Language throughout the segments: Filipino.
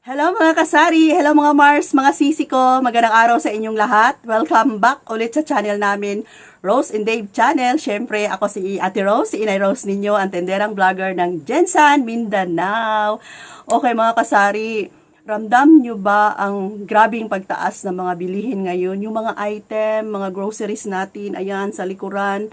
Hello mga kasari, hello mga Mars, mga sisi ko, magandang araw sa inyong lahat. Welcome back ulit sa channel namin, Rose and Dave Channel. Siyempre, ako si Ate Rose, si Inay Rose ninyo, ang tenderang vlogger ng Jensan, Mindanao. Okay mga kasari, ramdam nyo ba ang grabing pagtaas ng mga bilihin ngayon? Yung mga item, mga groceries natin, ayan, sa likuran.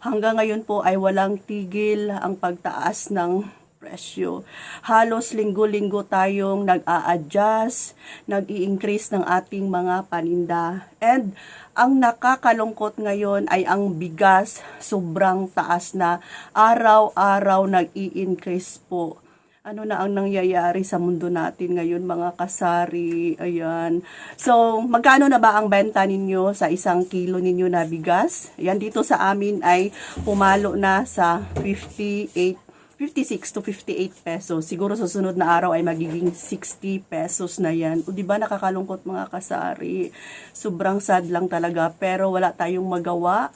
Hanggang ngayon po ay walang tigil ang pagtaas ng presyo. Halos linggo-linggo tayong nag-a-adjust, nag-i-increase ng ating mga paninda. And ang nakakalungkot ngayon ay ang bigas sobrang taas na araw-araw nag-i-increase po. Ano na ang nangyayari sa mundo natin ngayon mga kasari? Ayan. So, magkano na ba ang benta ninyo sa isang kilo ninyo na bigas? Ayan, dito sa amin ay pumalo na sa 58 56 to 58 pesos. Siguro sa sunod na araw ay magiging 60 pesos na yan. O di ba nakakalungkot mga kasari? Sobrang sad lang talaga pero wala tayong magawa.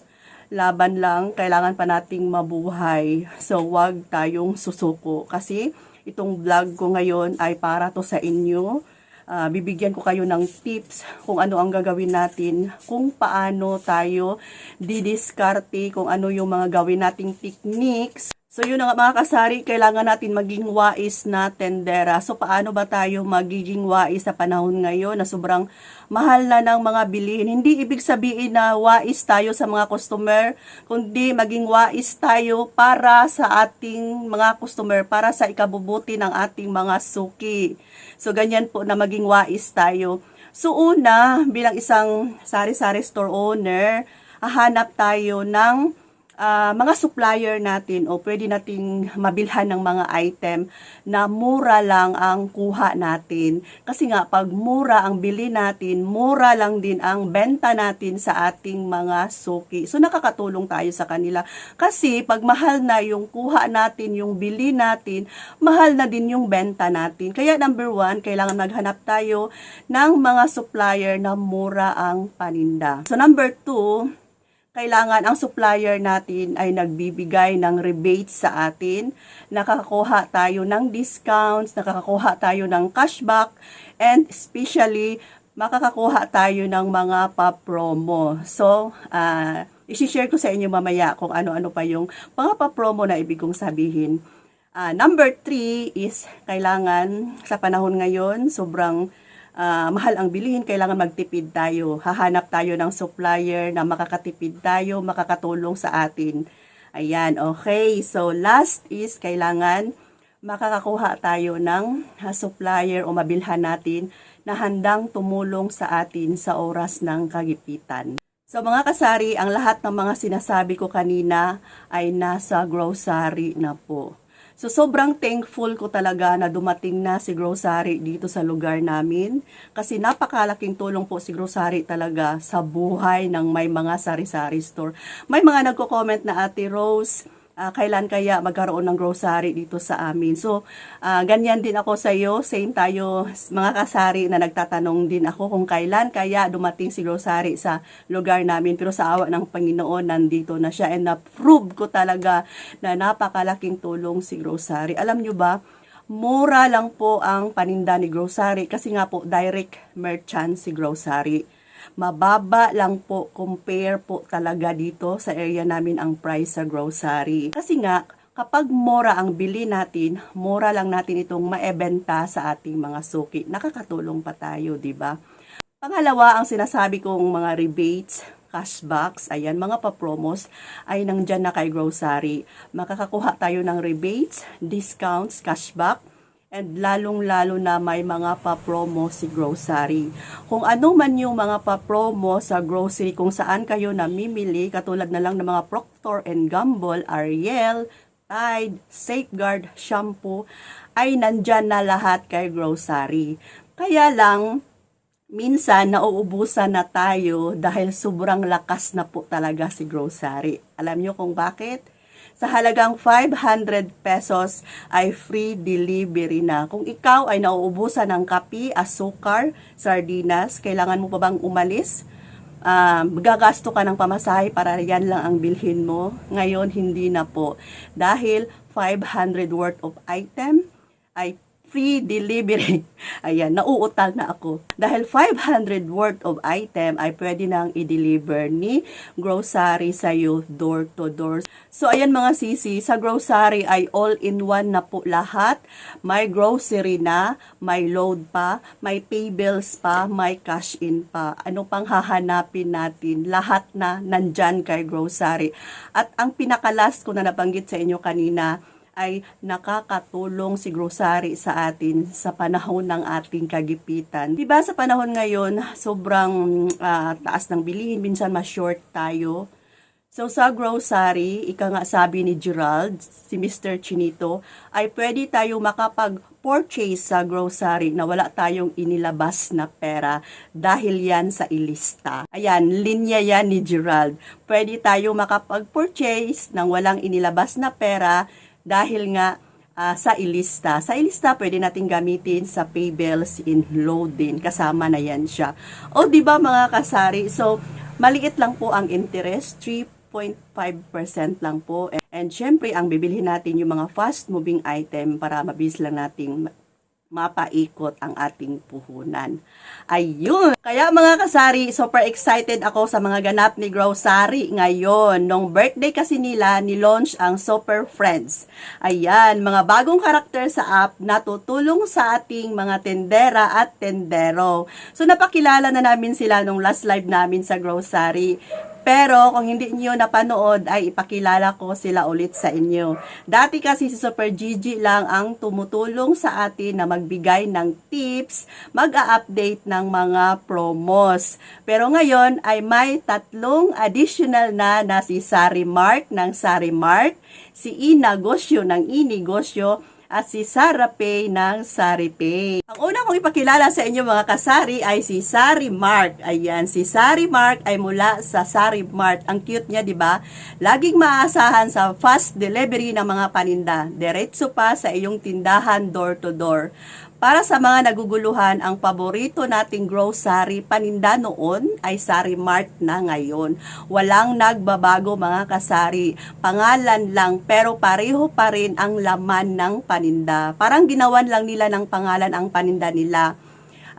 Laban lang, kailangan pa nating mabuhay. So wag tayong susuko kasi itong vlog ko ngayon ay para to sa inyo. Ah, bibigyan ko kayo ng tips kung ano ang gagawin natin, kung paano tayo didiskarte, kung ano yung mga gawin nating techniques So yun nga mga kasari, kailangan natin maging wais na tendera. So paano ba tayo magiging wais sa panahon ngayon na sobrang mahal na ng mga bilihin? Hindi ibig sabihin na wais tayo sa mga customer, kundi maging wais tayo para sa ating mga customer, para sa ikabubuti ng ating mga suki. So ganyan po na maging wais tayo. So una, bilang isang sari-sari store owner, hahanap tayo ng uh, mga supplier natin o pwede nating mabilhan ng mga item na mura lang ang kuha natin. Kasi nga, pag mura ang bili natin, mura lang din ang benta natin sa ating mga suki. So, nakakatulong tayo sa kanila. Kasi, pag mahal na yung kuha natin, yung bili natin, mahal na din yung benta natin. Kaya, number one, kailangan maghanap tayo ng mga supplier na mura ang paninda. So, number two, kailangan ang supplier natin ay nagbibigay ng rebates sa atin, nakakakuha tayo ng discounts, nakakakuha tayo ng cashback, and especially makakakuha tayo ng mga pa-promo. So, uh, isi-share ko sa inyo mamaya kung ano-ano pa yung mga pa-promo na ibig kong sabihin. Uh, number three is kailangan sa panahon ngayon, sobrang uh, mahal ang bilihin, kailangan magtipid tayo. Hahanap tayo ng supplier na makakatipid tayo, makakatulong sa atin. Ayan, okay. So, last is kailangan makakakuha tayo ng uh, supplier o mabilhan natin na handang tumulong sa atin sa oras ng kagipitan. So mga kasari, ang lahat ng mga sinasabi ko kanina ay nasa grocery na po. So, sobrang thankful ko talaga na dumating na si Grocery dito sa lugar namin. Kasi napakalaking tulong po si Grocery talaga sa buhay ng may mga sari-sari store. May mga nagko-comment na Ate Rose, uh, kailan kaya magkaroon ng grocery dito sa amin. So, uh, ganyan din ako sa iyo. Same tayo, mga kasari na nagtatanong din ako kung kailan kaya dumating si grocery sa lugar namin. Pero sa awa ng Panginoon, nandito na siya. And na-prove ko talaga na napakalaking tulong si grocery. Alam nyo ba, mura lang po ang paninda ni grocery kasi nga po direct merchant si grocery mababa lang po compare po talaga dito sa area namin ang price sa grocery. Kasi nga, kapag mura ang bili natin, mura lang natin itong maebenta sa ating mga suki. Nakakatulong pa tayo, di ba? Pangalawa, ang sinasabi kong mga rebates, cashbacks, ayan, mga pa-promos, ay nandyan na kay grocery. Makakakuha tayo ng rebates, discounts, cashback, And lalong-lalo na may mga pa-promo si grocery. Kung ano man yung mga pa-promo sa grocery, kung saan kayo namimili, katulad na lang ng mga Procter and Gamble, Ariel, Tide, Safeguard, shampoo, ay nandyan na lahat kay grocery. Kaya lang, minsan nauubusan na tayo dahil sobrang lakas na po talaga si grocery. Alam nyo kung bakit? Sa halagang 500 pesos ay free delivery na. Kung ikaw ay nauubusan ng kapi, asukar, sardinas, kailangan mo pa bang umalis? Uh, gagasto ka ng pamasahe para yan lang ang bilhin mo. Ngayon, hindi na po. Dahil 500 worth of item ay free delivery. Ayan, nauutal na ako. Dahil 500 worth of item ay pwede nang i-deliver ni grocery sa iyo door to door. So, ayan mga sisi, sa grocery ay all-in-one na po lahat. May grocery na, may load pa, may pay bills pa, may cash in pa. Ano pang hahanapin natin? Lahat na nandyan kay grocery. At ang pinakalas ko na nabanggit sa inyo kanina, ay nakakatulong si grocery sa atin sa panahon ng ating kagipitan. 'Di ba sa panahon ngayon, sobrang ah, taas ng bilihin, minsan ma-short tayo. So sa grocery, ika nga sabi ni Gerald, si Mr. Chinito, ay pwede tayo makapag-purchase sa grocery na wala tayong inilabas na pera dahil yan sa ilista. Ayan, linya yan ni Gerald. Pwede tayo makapag-purchase ng walang inilabas na pera dahil nga ah, sa ilista. Sa ilista, pwede natin gamitin sa pay bills in load din. Kasama na yan siya. O, di ba mga kasari? So, maliit lang po ang interest, 3.5% lang po. And, and syempre, ang bibilhin natin yung mga fast-moving item para mabilis lang nating mapaikot ang ating puhunan. Ayun! Kaya mga kasari, super excited ako sa mga ganap ni Grocery ngayon. Nung birthday kasi nila, ni-launch ang Super Friends. Ayan, mga bagong karakter sa app na tutulong sa ating mga tendera at tendero. So napakilala na namin sila nung last live namin sa Grocery. Pero kung hindi niyo napanood ay ipakilala ko sila ulit sa inyo. Dati kasi si Super Gigi lang ang tumutulong sa atin na magbigay ng tips, mag-update ng mga promos. Pero ngayon ay may tatlong additional na na si Sari Mark ng Sari Mark, si Inagosyo ng Inigosyo, at si Sarah Pay ng Sari Pay. Ang una kong ipakilala sa inyo mga kasari ay si Sari Mart. Ayan, si Sari Mart ay mula sa Sari Mart. Ang cute niya, di ba? Laging maaasahan sa fast delivery ng mga paninda. Diretso pa sa iyong tindahan door to door. Para sa mga naguguluhan, ang paborito nating grocery paninda noon ay Sari Mart na ngayon. Walang nagbabago mga kasari. Pangalan lang pero pareho pa rin ang laman ng paninda. Parang ginawan lang nila ng pangalan ang paninda nila.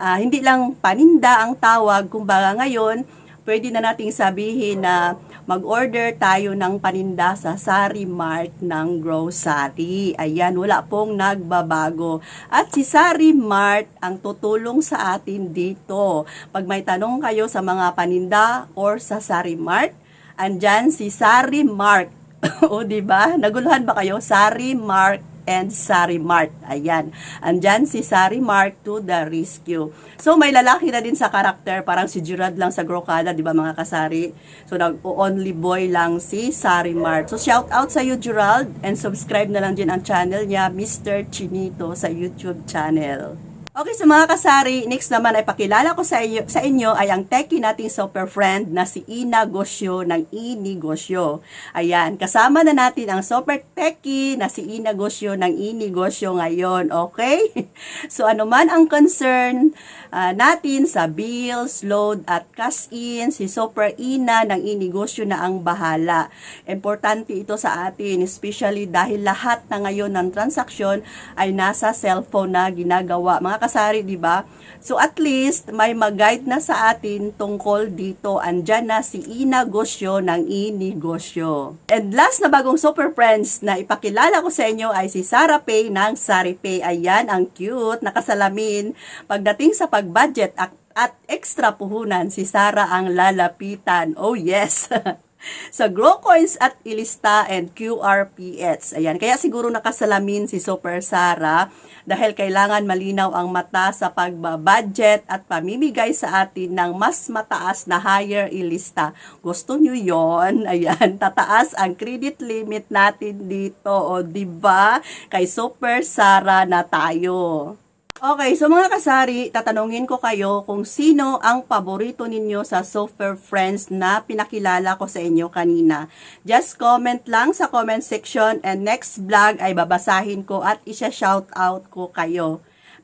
Ah, hindi lang paninda ang tawag, kumbaga ngayon, pwede na nating sabihin na mag-order tayo ng paninda sa Sari Mart ng grocery. Ayan, wala pong nagbabago. At si Sari Mart ang tutulong sa atin dito. Pag may tanong kayo sa mga paninda or sa Sari Mart, andyan si Sari Mart. o, di ba? Naguluhan ba kayo? Sari Mart and Sari Mart. Ayan. Andyan si Sari Mart to the rescue. So, may lalaki na din sa karakter. Parang si Gerard lang sa Grokada, di ba mga kasari? So, nag-only boy lang si Sari Mart. So, shout out sa you, Gerald. And subscribe na lang din ang channel niya, Mr. Chinito, sa YouTube channel. Okay, so mga kasari, next naman ay pakilala ko sa inyo, sa inyo ay ang techie nating super friend na si Ina Gosyo ng Inigosyo. Ayan, kasama na natin ang super techie na si Ina Gosyo ng Inigosyo ngayon, okay? So ano man ang concern ah, natin sa bills, load at cash in, si Super Ina ng Inigosyo na ang bahala. Importante ito sa atin, especially dahil lahat na ngayon ng transaksyon ay nasa cellphone na ginagawa. Mga kasari, di ba? So at least may mag-guide na sa atin tungkol dito. Andyan na si Ina Gosyo ng Inigosyo. And last na bagong super friends na ipakilala ko sa inyo ay si Sarah Pay ng Sari Pay. Ayan, ang cute, nakasalamin. Pagdating sa pag-budget at extra puhunan, si Sarah ang lalapitan. Oh yes! sa Grow Coins at Ilista and QRPS. Ayan, kaya siguro nakasalamin si Super Sara dahil kailangan malinaw ang mata sa pagbabudget at pamimigay sa atin ng mas mataas na higher ilista. Gusto nyo yon? Ayan, tataas ang credit limit natin dito. O, di ba? Kay Super Sara na tayo. Okay, so mga kasari, tatanungin ko kayo kung sino ang paborito ninyo sa Software Friends na pinakilala ko sa inyo kanina. Just comment lang sa comment section and next vlog ay babasahin ko at isa-shout out ko kayo.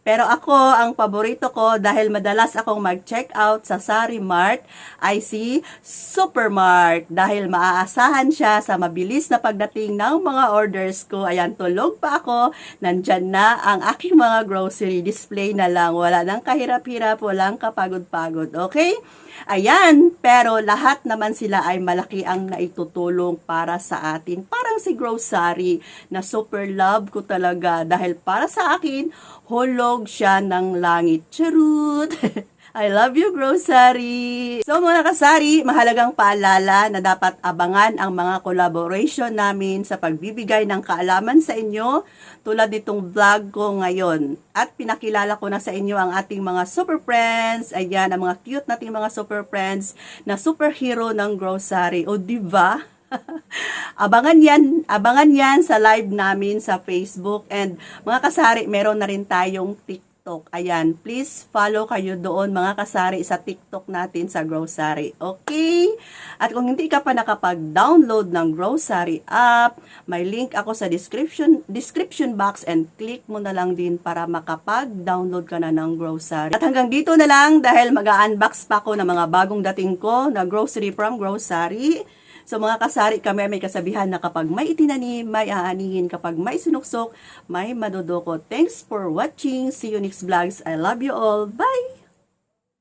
Pero ako, ang paborito ko dahil madalas akong mag-check out sa Sari Mart ay si Supermart dahil maaasahan siya sa mabilis na pagdating ng mga orders ko. Ayan, tulog pa ako. Nandyan na ang aking mga grocery display na lang. Wala nang kahirap-hirap, walang kapagod-pagod. Okay? Ayan, pero lahat naman sila ay malaki ang naitutulong para sa atin. Parang si grocery na super love ko talaga dahil para sa akin, hulog siya ng langit. Charut! I love you, grocery! So mga kasari, mahalagang paalala na dapat abangan ang mga collaboration namin sa pagbibigay ng kaalaman sa inyo tulad nitong vlog ko ngayon. At pinakilala ko na sa inyo ang ating mga super friends. Ayan, ang mga cute nating mga super friends na superhero ng grocery. O, di ba? abangan yan, abangan yan sa live namin sa Facebook. And mga kasari, meron na rin tayong TikTok. Ayan, please follow kayo doon mga kasari sa TikTok natin sa grocery. Okay? At kung hindi ka pa nakapag-download ng grocery app, may link ako sa description description box and click mo na lang din para makapag-download ka na ng grocery. At hanggang dito na lang dahil mag-unbox pa ako ng mga bagong dating ko na grocery from grocery. So mga kasari kami may kasabihan na kapag may itinanim, may aanihin. Kapag may sinuksok, may madudukot. Thanks for watching. See you next vlogs. I love you all. Bye!